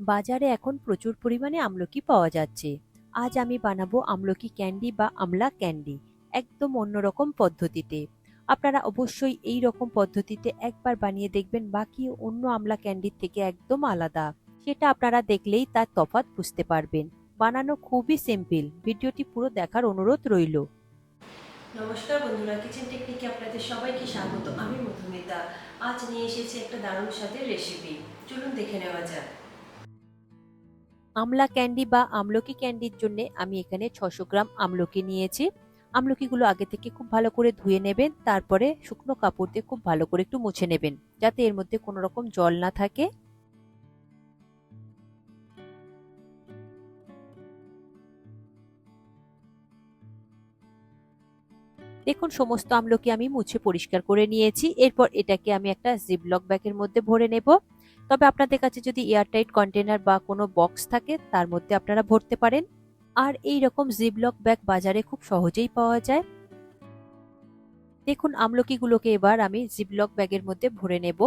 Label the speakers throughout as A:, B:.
A: বাজারে এখন প্রচুর পরিমাণে আমলকি পাওয়া যাচ্ছে। আজ আমি বানাবো আমলকি ক্যান্ডি বা আমলা ক্যান্ডি, একদম অন্যরকম পদ্ধতিতে। আপনারা অবশ্যই এই রকম পদ্ধতিতে একবার বানিয়ে দেখবেন, বাকি অন্য আমলা ক্যান্ডির থেকে একদম আলাদা। সেটা আপনারা দেখলেই তার তফাৎ বুঝতে পারবেন। বানানো খুবই সিম্পল, ভিডিওটি পুরো দেখার অনুরোধ রইল।
B: নমস্কার বন্ধুরা কিচেন টেকনিকে আপনাদের সবাইকে স্বাগত। আমি মধুমিতা। আজ নিয়ে এসেছি একটা দারুণ স্বাদের রেসিপি চলুন দেখে নেওয়া যাক।
A: আমলা ক্যান্ডি বা আমলকি ক্যান্ডির জন্য আমি এখানে ছশো গ্রাম আমলকি নিয়েছি। আমলকিগুলো আগে থেকে খুব ভালো করে ধুয়ে নেবেন, তারপরে শুকনো কাপড় দিয়ে খুব ভালো করে একটু মুছে নেবেন, যাতে এর মধ্যে কোনো রকম জল না থাকে। দেখুন, সমস্ত আমলকি আমি মুছে পরিষ্কার করে নিয়েছি। এরপর এটাকে আমি একটা জিপলক ব্যাগের মধ্যে ভরে নেব। তবে আপনাদের কাছে যদি এয়ারটাইট কন্টেনার বা কোনো বক্স থাকে, তার মধ্যে আপনারা ভরতে পারেন। আর এই রকম জিপলক ব্যাগ বাজারে খুব সহজেই পাওয়া যায়। দেখুন, আমলকিগুলোকে এবার আমি জিপলক ব্যাগের মধ্যে ভরে নেব।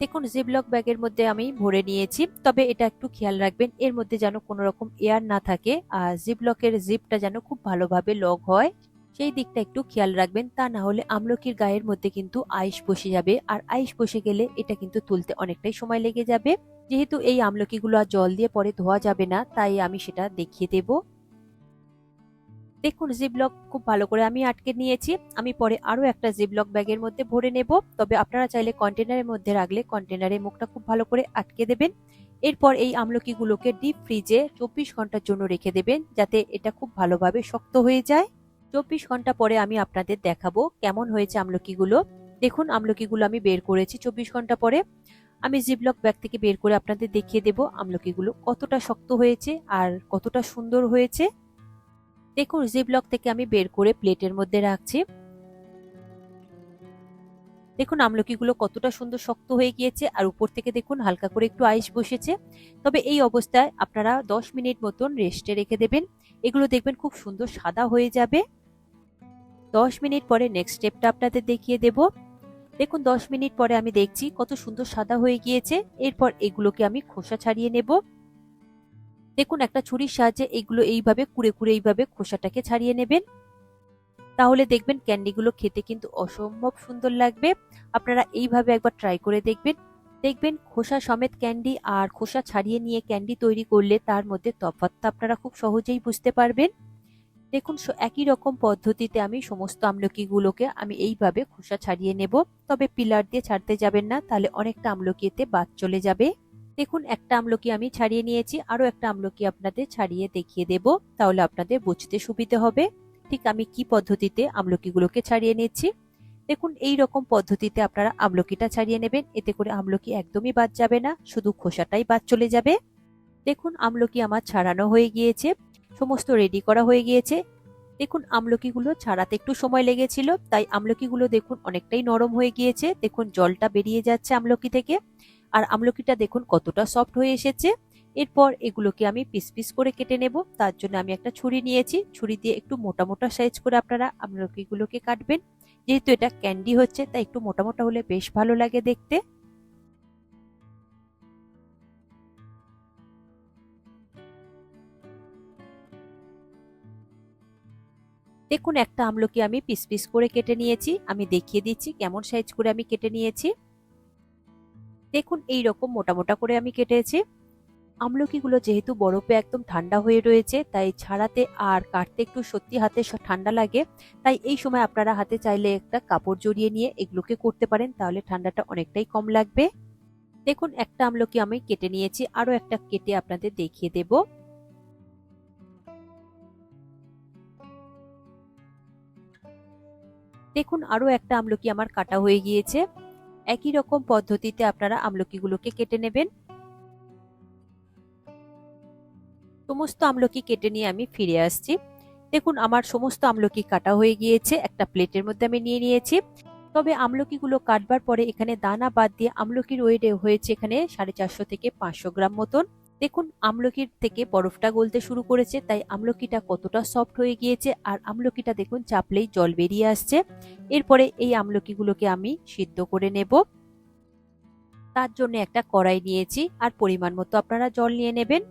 A: দেখুন জিবলক ব্যাগের মধ্যে আমি ভরে নিয়েছি, তবে এটা একটু খেয়াল রাখবেন, এর মধ্যে যেন কোনো রকম এয়ার না থাকে, আর জিবলকের জিপটা যেন খুব ভালোভাবে লক হয়, সেই দিকটা একটু খেয়াল রাখবেন, তা না হলে আমলকির গায়ের মধ্যে কিন্তু আইস বসে যাবে, আর আইস বসে গেলে এটা কিন্তু তুলতে অনেকটাই সময় লেগে যাবে। যেহেতু এই আমলকিগুলো আর জল দিয়ে পরে ধোয়া যাবে না, তাই আমি সেটা দেখিয়ে দেব। দেখুন জিবলক খুব ভালো করে আমি আটকে নিয়েছি। আমি পরে আরও একটা জিবলক ব্যাগের মধ্যে ভরে নেব। তবে আপনারা চাইলে কন্টেনারের মধ্যে রাখলে কন্টেনারের মুখটা খুব ভালো করে আটকে দেবেন। এরপর এই আমলকিগুলোকে ডিপ ফ্রিজে চব্বিশ ঘণ্টার জন্য রেখে দেবেন, যাতে এটা খুব ভালোভাবে শক্ত হয়ে যায়। চব্বিশ ঘণ্টা পরে আমি আপনাদের দেখাবো কেমন হয়েছে আমলকিগুলো। দেখুন, আমলকিগুলো আমি বের করেছি চব্বিশ ঘণ্টা পরে। আমি জিবলক ব্যাগ থেকে বের করে আপনাদের দেখিয়ে দেব আমলকিগুলো কতটা শক্ত হয়েছে আর কতটা সুন্দর হয়েছে। দেখুন জিবলক থেকে আমি বের করে প্লেটের মধ্যে রাখছি। দেখুন, আমলকিগুলো কতটা সুন্দর শক্ত হয়ে গিয়েছে, আর উপর থেকে দেখুন, হালকা করে একটু আইস বসেছে। তবে এই অবস্থায় আপনারা দশ মিনিট মতন রেস্টে রেখে দেবেন। এগুলো দেখবেন খুব সুন্দর সাদা হয়ে যাবে। দশ মিনিট পরে নেক্সট স্টেপটা আপনাদের দেখিয়ে দেব। দেখুন, দশ মিনিট পরে আমি দেখছি কত সুন্দর সাদা হয়ে গিয়েছে। এরপর এগুলোকে আমি খোসা ছাড়িয়ে নেব। দেখুন একটা ছুরির সাহায্যে এগুলো এইভাবে কুড়ে কুড়ে এইভাবে খোসাটাকে ছাড়িয়ে নেবেন। তাহলে দেখবেন ক্যান্ডিগুলো খেতে কিন্তু অসম্ভব সুন্দর লাগবে। আপনারা এইভাবে একবার ট্রাই করে দেখবেন। দেখবেন খোসা সমেত ক্যান্ডি আর খোসা ছাড়িয়ে নিয়ে ক্যান্ডি তৈরি করলে তার মধ্যে তফাৎটা আপনারা খুব সহজেই বুঝতে পারবেন। দেখুন একই রকম পদ্ধতিতে আমি সমস্ত আমলকিগুলোকে আমি এইভাবে খোসা ছাড়িয়ে নেব। তবে পিলার দিয়ে ছাড়তে যাবেন না, তাহলে অনেকটা আমলকিতে বাদ চলে যাবে। দেখুন, একটা আমলকি আমি ছাড়িয়ে নিয়েছি, আরও একটা আমলকি আপনাদের ছাড়িয়ে দেখিয়ে দেব, তাহলে আপনাদের বুঝতে সুবিধে হবে। ঠিক আমি কি পদ্ধতিতে আমলকিগুলোকে ছাড়িয়ে নিচ্ছি? দেখুন, এই রকম পদ্ধতিতে আপনারা আমলকিটা ছাড়িয়ে নেবেন, এতে করে আমলকি একদমই বাদ যাবে না, শুধু খোসাটাই বাদ চলে যাবে। দেখুন, আমলকি আমার ছাড়ানো হয়ে গিয়েছে, সমস্ত রেডি করা হয়ে গিয়েছে। দেখুন, আমলকিগুলো ছাড়াতে একটু সময় লেগেছিল, তাই আমলকিগুলো দেখুন অনেকটাই নরম হয়ে গিয়েছে। দেখুন, জলটা বেরিয়ে যাচ্ছে আমলকি থেকে। আর আমলকিটা দেখুন কতটা সফট হয়ে এসেছে। এরপর এগুলোকে আমি পিস পিস করে কেটে নেব। তার জন্য আমি একটা ছুরি নিয়েছি। ছুরি দিয়ে একটু মোটা মোটা সাইজ করে আপনারা আমলকিগুলোকে কাটবেন। যেহেতু এটা ক্যান্ডি হচ্ছে, তাই একটু মোটা মোটা হলে বেশ ভালো লাগে দেখতে। দেখুন একটা আমলকি আমি পিস পিস করে কেটে নিয়েছি। আমি দেখিয়ে দিচ্ছি কেমন সাইজ করে আমি কেটে নিয়েছি। দেখুন এই রকম মোটা মোটা করে আমি কেটেছি। আমলকিগুলো যেহেতু বরফে একদম ঠান্ডা হয়ে রয়েছে, তাই ছাড়াতে আর কাটতে একটু সত্যি হাতে ঠান্ডা লাগে। তাই এই সময় আপনারা হাতে চাইলে একটা কাপড় জড়িয়ে নিয়ে এগুলোকে করতে পারেন, তাহলে ঠান্ডাটা অনেকটাই কম লাগবে। দেখুন, একটা আমলকি আমি কেটে নিয়েছি, আরও একটা কেটে আপনাদের দেখিয়ে দেব। দেখুন, আরও একটা আমলকি আমার কাটা হয়ে গিয়েছে। একই রকম পদ্ধতিতে আপনারা আমলকিগুলোকে কেটে নেবেন। সমস্ত আমলকি কেটে নিয়ে আমি ফিরে আসছি। দেখুন, আমার সমস্ত আমলকি কাটা হয়ে গিয়েছে। একটা প্লেটের মধ্যে আমি নিয়ে নিয়েছি। তবে আমলকিগুলো কাটবার পরে এখানে দানা বাদ দিয়ে আমলকির ওয়েট হয়েছে এখানে সাড়ে চারশো থেকে পাঁচশো গ্রাম মতন। দেখুন, আমলকির থেকে বরফটা গলতে শুরু করেছে, তাই আমলকিটা কতটা সফট হয়ে গিয়েছে, আর আমলকিটা দেখুন চাপলেই জল বেরিয়ে আসছে। এরপরে এই আমলকিগুলোকে আমি সিদ্ধ করে নেব। তার জন্য একটা কড়াই নিয়েছি, আর পরিমাণ মতো আপনারা জল নিয়ে নেবেন।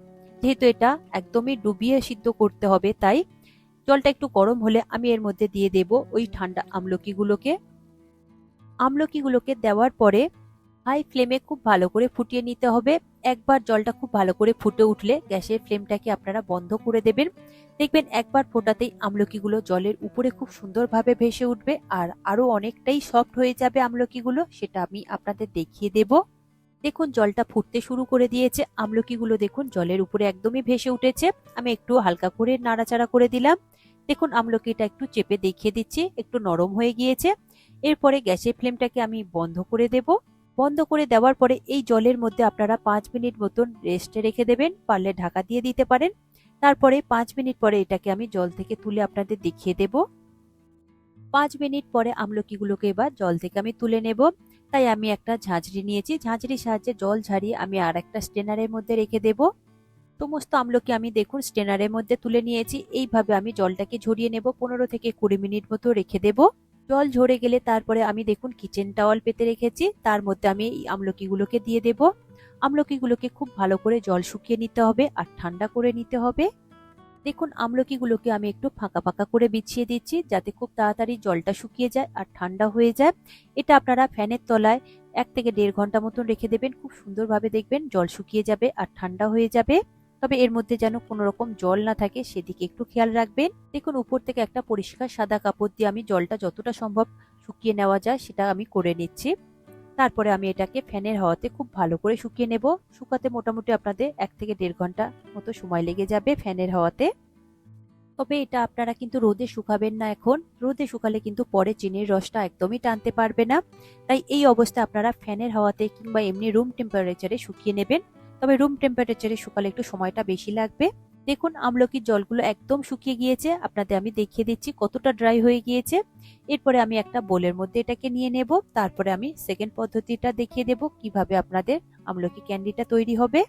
A: যেহেতু এটা একদমই ডুবিয়ে সিদ্ধ করতে হবে, তাই জলটা একটু গরম হলে আমি এর মধ্যে দিয়ে দেব ওই ঠান্ডা আমলকিগুলোকে। আমলকিগুলোকে দেওয়ার পরে হাই ফ্লেমে খুব ভালো করে ফুটিয়ে নিতে হবে। একবার জলটা খুব ভালো করে ফুটে উঠলে গ্যাসের ফ্লেমটাকে আপনারা বন্ধ করে দেবেন। দেখবেন একবার ফোটাতেই আমলকিগুলো জলের উপরে খুব সুন্দরভাবে ভেসে উঠবে আর আরও অনেকটাই সফট হয়ে যাবে আমলকিগুলো, সেটা আমি আপনাদের দেখিয়ে দেব। দেখুন, জলটা ফুটতে শুরু করে দিয়েছে। আমলকিগুলো দেখুন, জলের উপরে একদমই ভেসে উঠেছে। আমি একটু হালকা করে নাড়াচাড়া করে দিলাম। দেখুন, আমলকিটা একটু চেপে দেখিয়ে দিচ্ছি, একটু নরম হয়ে গিয়েছে। এরপরে গ্যাসের ফ্লেমটাকে আমি বন্ধ করে দেব। বন্ধ করে দেওয়ার পরে এই জলের মধ্যে আপনারা পাঁচ মিনিট মতন রেস্টে রেখে দেবেন, পারলে ঢাকা দিয়ে দিতে পারেন। তারপরে পাঁচ মিনিট পরে এটাকে আমি জল থেকে তুলে আপনাদের দেখিয়ে দেব। পাঁচ মিনিট পরে আমলকিগুলোকে এবার জল থেকে আমি তুলে নেব। তাই আমি একটা ঝাঁঝরি নিয়েছি। ঝাঁঝরির সাহায্যে জল ঝাড়িয়ে আমি আর একটা স্টেনারের মধ্যে রেখে দেব। সমস্ত আমলকি আমি দেখুন স্টেনারের মধ্যে তুলে নিয়েছি। এইভাবে আমি জলটাকে ঝরিয়ে নেব। পনেরো থেকে কুড়ি মিনিট মতো রেখে দেব। জল ঝরে গেলে তারপরে আমি দেখুন কিচেন টাওয়াল পেতে রেখেছি। তার মধ্যে আমি এই আমলকিগুলোকে দিয়ে দেব। আমলকিগুলোকে খুব ভালো করে জল শুকিয়ে নিতে হবে আর ঠান্ডা করে নিতে হবে। দেখুন আমলকিগুলোকে আমি একটু ফাঁকা ফাঁকা করে বিছিয়ে দিচ্ছি যাতে খুব তাড়াতাড়ি জলটা শুকিয়ে যায় আর ঠান্ডা হয়ে যায়। এটা আপনারা ফ্যানের তলায় এক থেকে দেড় ঘণ্টা মতন রেখে দেবেন। খুব সুন্দরভাবে দেখবেন জল শুকিয়ে যাবে আর ঠান্ডা হয়ে যাবে। তবে এর মধ্যে যেন কোনো রকম জল না থাকে, সেদিকে একটু খেয়াল রাখবেন। দেখুন, উপর থেকে একটা পরিষ্কার সাদা কাপড় দিয়ে আমি জলটা যতটা সম্ভব শুকিয়ে নেওয়া যায়, সেটা আমি করে নিচ্ছি। তারপরে আমি এটাকে ফ্যানের হাওয়াতে খুব ভালো করে শুকিয়ে নেব। শুকাতে মোটামুটি আপনাদের এক থেকে দেড় ঘণ্টা মতো সময় লেগে যাবে ফ্যানের হাওয়াতে। তবে এটা আপনারা কিন্তু রোদে শুকাবেন না এখন। রোদে শুকালে কিন্তু পরে চিনির রসটা একদমই টানতে পারবে না। তাই এই অবস্থায় আপনারা ফ্যানের হাওয়াতে কিংবা এমনি রুম টেম্পারেচারে শুকিয়ে নেবেন। তবে রুম টেম্পারেচারে শুকালে একটু সময়টা বেশি লাগবে। দেখুন, আমলকির জলগুলো একদম শুকিয়ে গিয়েছে। আপনাদের আমি দেখিয়ে দিচ্ছি কতটা ড্রাই হয়ে গিয়েছে। এরপরে আমি একটা বোলের মধ্যে এটাকে নিয়ে নেব। তারপরে আমি সেকেন্ড পদ্ধতিটা দেখিয়ে দেব কীভাবে আপনাদের আমলকি ক্যান্ডিটা তৈরি হবে।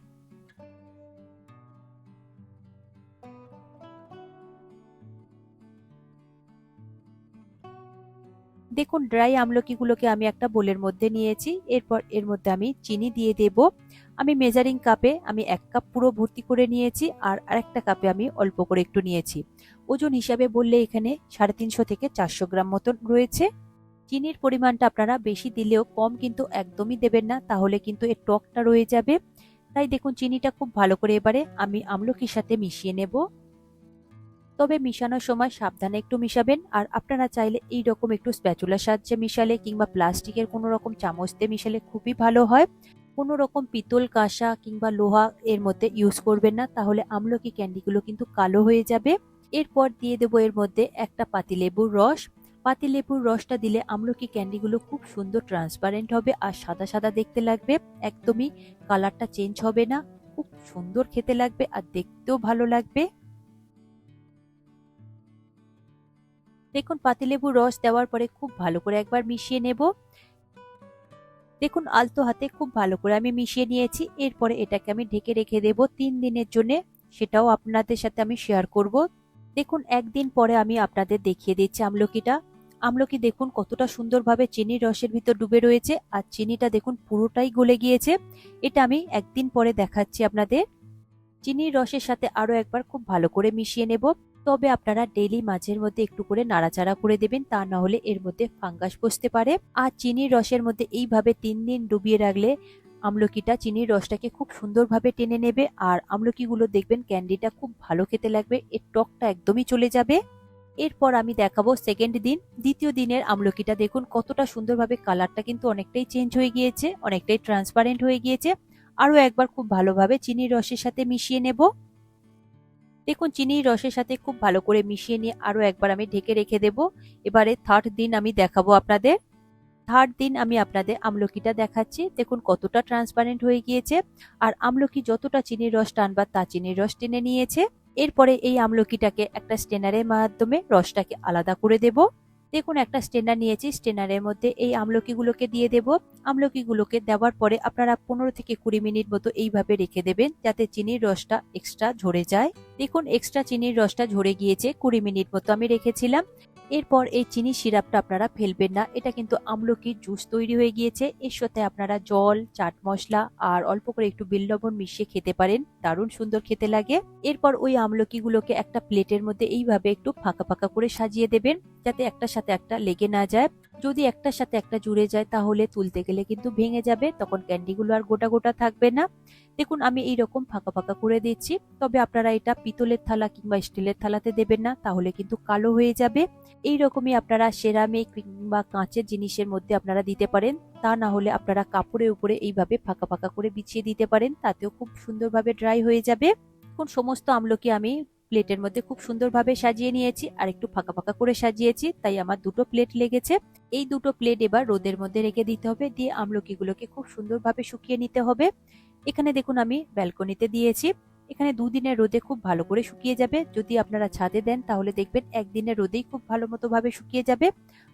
A: দেখুন ড্রাই আমলকিগুলোকে আমি একটা বোলের মধ্যে নিয়েছি। এরপর এর মধ্যে আমি চিনি দিয়ে দেব। আমি মেজারিং কাপে আমি এক কাপ পুরো ভর্তি করে নিয়েছি আর আরেকটা কাপে আমি অল্প করে একটু নিয়েছি। ওজন হিসাবে বললে এখানে সাড়ে তিনশো থেকে চারশো গ্রাম মতন রয়েছে। চিনির পরিমাণটা আপনারা বেশি দিলেও কম কিন্তু একদমই দেবেন না, তাহলে কিন্তু এর টকটা রয়ে যাবে। তাই দেখুন, চিনিটা খুব ভালো করে এবারে আমি আমলকির সাথে মিশিয়ে নেব। তবে মিশানোর সময় সাবধানে একটু মিশাবেন, আর আপনারা চাইলে এই রকম একটু স্প্যাচুলার সাহায্যে মিশালে কিংবা প্লাস্টিকের কোনো রকম চামচ দিয়ে মিশালে খুবই ভালো হয়। কোনো রকম পিতল কাঁসা কিংবা লোহা এর মধ্যে ইউজ করবেন না, তাহলে আমলকি ক্যান্ডিগুলো কিন্তু কালো হয়ে যাবে। এরপর দিয়ে দেবো এর মধ্যে একটা পাতিলেবুর রস। পাতিলেবুর রসটা দিলে আমলকি ক্যান্ডিগুলো খুব সুন্দর ট্রান্সপারেন্ট হবে আর সাদা সাদা দেখতে লাগবে। একদমই কালারটা চেঞ্জ হবে না। খুব সুন্দর খেতে লাগবে আর দেখতেও ভালো লাগবে। দেখুন, পাতিলেবুর রস দেওয়ার পরে খুব ভালো করে একবার মিশিয়ে নেব। দেখুন, আলতো হাতে খুব ভালো করে আমি মিশিয়ে নিয়েছি। এরপরে এটাকে আমি ঢেকে রেখে দেব তিন দিনের জন্য। সেটাও আপনাদের সাথে আমি শেয়ার করব। দেখুন, একদিন পরে আমি আপনাদের দেখিয়ে দিচ্ছি আমলকিটা। আমলকি দেখুন, কতটা সুন্দরভাবে চিনির রসের ভিতর ডুবে রয়েছে। আর চিনিটা দেখুন, পুরোটাই গলে গিয়েছে। এটা আমি একদিন পরে দেখাচ্ছি আপনাদের। চিনির রসের সাথে আরও একবার খুব ভালো করে মিশিয়ে নেব। তবে আপনারা ডেলি মাঝের মধ্যে একটু করে নাড়াচাড়া করে দেবেন, তা না হলে এর মধ্যে ফাঙ্গাস বসতে পারে। আর চিনির রসের মধ্যে এইভাবে তিন দিন ডুবিয়ে রাখলে আমলকিটা, চিনির রসটাকে খুব সুন্দরভাবে টেনে নেবে। আর আমলকিগুলো দেখবেন ক্যান্ডিটা খুব ভালো খেতে লাগবে, এর টকটা একদমই চলে যাবে। এরপর আমি দেখাবো সেকেন্ড দিন। দ্বিতীয় দিনের আমলকিটা দেখুন, কতটা সুন্দরভাবে কালারটা কিন্তু অনেকটাই চেঞ্জ হয়ে গিয়েছে, অনেকটাই ট্রান্সপারেন্ট হয়ে গিয়েছে। আরও একবার খুব ভালোভাবে চিনির রসের সাথে মিশিয়ে নেব। দেখুন, চিনির রসের সাথে খুব ভালো করে মিশিয়ে নিয়ে আরও একবার আমি ঢেকে রেখে দেব। এবারে থার্ড দিন আমি দেখাবো আপনাদের। থার্ড দিন আমি আপনাদের আমলকিটা দেখাচ্ছি। দেখুন, কতটা ট্রান্সপারেন্ট হয়ে গিয়েছে। আর আমলকি যতটা চিনির রস টানবার তা চিনির রস টেনে নিয়েছে। এরপরে এই আমলকিটাকে একটা স্টেনারের মাধ্যমে রসটাকে আলাদা করে দেব। দেখুন, একটা স্টেনার নিয়েছি, স্টেনারের মধ্যে এই আমলকিগুলোকে দিয়ে দেব। আমলকিগুলোকে দেওয়ার পরে আপনারা পনেরো থেকে কুড়ি মিনিট মতো এইভাবে রেখে দেবেন, যাতে চিনির রসটা এক্সট্রা ঝরে যায়। দেখুন এক্সট্রা চিনির রসটা ঝরে গিয়েছে, কুড়ি মিনিট মতো আমি রেখেছিলাম। এরপর এই চিনি সিরাপটা আপনারা ফেলবেন না। এটা কিন্তু আমলকির জুস তৈরি হয়ে গিয়েছে। এর সাথে আপনারা জল, চাট মশলা আর অল্প করে একটু বিল লবণ মিশিয়ে খেতে পারেন। দারুণ সুন্দর খেতে লাগে। এরপর ওই আমলকিগুলোকে একটা প্লেটের মধ্যে এইভাবে একটু ফাঁকা ফাঁকা করে সাজিয়ে দেবেন, যাতে একটার সাথে একটা লেগে না যায়। যদি একটার সাথে একটা জুড়ে যায়, তাহলে তুলতে গেলে কিন্তু ভেঙে যাবে। তখন ক্যান্ডিগুলো আর গোটা গোটা থাকবে না। দেখুন, আমি এই রকম ফাঁকা ফাঁকা করে দিচ্ছি। তবে আপনারা এটা পিতলের থালা কিংবা স্টিলের থালাতে দেবেন না, তাহলে কিন্তু কালো হয়ে যাবে। এই রকমই আপনারা সেরামিক কিংবা কাঁচের জিনিসের মধ্যে আপনারা দিতে পারেন। তা না হলে আপনারা কাপড়ের উপরে এইভাবে ফাঁকা ফাঁকা করে বিছিয়ে দিতে পারেন, তাতেও খুব সুন্দরভাবে ড্রাই হয়ে যাবে। এখন সমস্ত আমলকি আমি প্লেটের মধ্যে খুব সুন্দরভাবে সাজিয়ে নিয়েছি আর একটু ফাঁকা ফাঁকা করে সাজিয়েছি, তাই আমার দুটো প্লেট লেগেছে। এই দুটো প্লেট এবার রোদের মধ্যে রেখে দিতে হবে, দিয়ে আমলকিগুলোকে খুব সুন্দরভাবে শুকিয়ে নিতে হবে। এখানে দেখুন আমি ব্যালকনিতে দিয়েছি। এখানে দুদিনের রোদে খুব ভালো করে শুকিয়ে যাবে। যদি আপনারা ছাদে দেন, তাহলে দেখবেন একদিনের রোদেই খুব ভালো মতো ভাবে শুকিয়ে যাবে।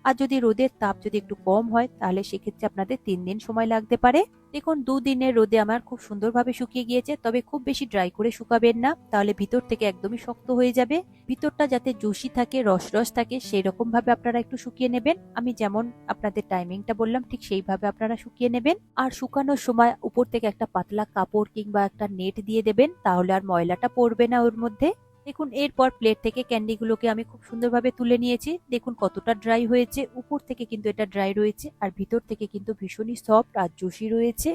A: আর যদি রোদের তাপ যদি একটু কম হয়, তাহলে সেক্ষেত্রে আপনাদের তিন দিন সময় লাগতে পারে। দেখুন, দুদিনের রোদে আমার খুব সুন্দরভাবে শুকিয়ে গিয়েছে, তবে খুব বেশি ড্রাই করে শুকাবেন না, তাহলে ভিতর থেকে একদমই শক্ত হয়ে যাবে। ভিতরটা যাতে জুসি থাকে রস রস থাকে সেই রকম ভাবে আপনারা একটু শুকিয়ে নেবেন। আমি যেমন আপনাদের টাইমিংটা বললাম, ঠিক সেইভাবে আপনারা শুকিয়ে নেবেন। আর শুকানোর সময় উপর থেকে একটা পাতলা কাপড় কিংবা একটা নেট দিয়ে দেবেন, তাহলে আর ময়লাটা পড়বে না ওর মধ্যে। দেখুন, এরপর প্লেট থেকে ক্যান্ডিগুলোকে আমি খুব সুন্দরভাবে তুলে নিয়েছি। দেখুন, কতটা ড্রাই হয়েছে। উপর থেকে কিন্তু এটা ড্রাই রয়েছে আর ভিতর থেকে কিন্তু ভীষণই সফট আর জুসি রয়েছে।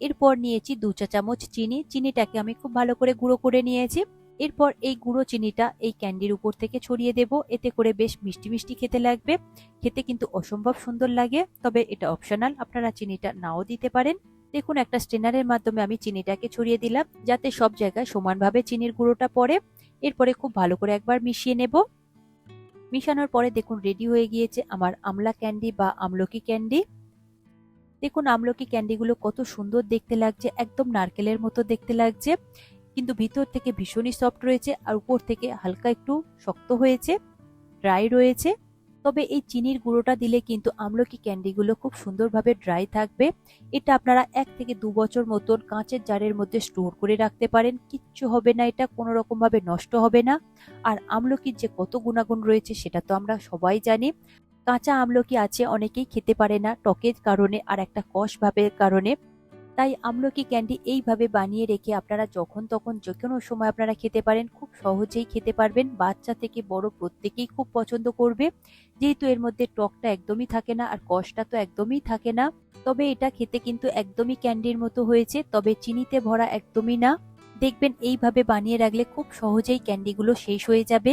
A: এরপর নিয়েছি দু চা চামচ চিনি। চিনিটাকে আমি খুব ভালো করে গুঁড়ো করে নিয়েছি। এরপর এই গুঁড়ো চিনিটা এই ক্যান্ডির উপর থেকে ছড়িয়ে দেব। এতে করে বেশ মিষ্টি মিষ্টি খেতে লাগবে। খেতে কিন্তু অসম্ভব সুন্দর লাগে। তবে এটা অপশনাল আপনারা চিনিটা নাও দিতে পারেন। দেখুন, একটা স্টেনারের মাধ্যমে আমি চিনিটাকে ছড়িয়ে দিলাম, যাতে সব জায়গায় সমানভাবে চিনির গুঁড়োটা পড়ে। এরপরে খুব ভালো করে একবার মিশিয়ে নেব। মিশানোর পরে দেখুন রেডি হয়ে গিয়েছে আমার আমলা ক্যান্ডি বা আমলকি ক্যান্ডি দেখুন আমলকি ক্যান্ডিগুলো কত সুন্দর দেখতে লাগছে, একদম নারকেলের মতো দেখতে লাগছে। কিন্তু ভিতর থেকে ভীষণই সফট রয়েছে আর উপর থেকে হালকা একটু শক্ত হয়েছে ড্রাই রয়েছে। তবে এই চিনির গুঁড়োটা দিলে কিন্তু আমলকি ক্যান্ডিগুলো খুব সুন্দরভাবে ড্রাই থাকবে। এটা আপনারা এক থেকে দু বছর মতন কাঁচের জারের মধ্যে স্টোর করে রাখতে পারেন। কিচ্ছু হবে না এটা, কোনো রকমভাবে নষ্ট হবে না। আর আমলকির যে কত গুণাগুণ রয়েছে সেটা তো আমরা সবাই জানি। কাঁচা আমলকি আছে, অনেকেই খেতে পারে না টকের কারণে আর একটা কষ ভাবের কারণে। তাই আমলকি ক্যান্ডি এইভাবে বানিয়ে রেখে আপনারা যখন তখন যে কোনো সময় আপনারা খেতে পারেন, খুব সহজেই খেতে পারবেন। বাচ্চা থেকে বড় প্রত্যেকেই খুব পছন্দ করবে। যেহেতু এর মধ্যে টকটা একদমই থাকে না আর কষটা তো একদমই থাকে না, তবে এটা খেতে কিন্তু একদমই ক্যান্ডির মতো হয়েছে, তবে চিনিতে ভরা একদমই না। দেখবেন এইভাবে বানিয়ে রাখলে খুব সহজেই ক্যান্ডিগুলো শেষ হয়ে যাবে।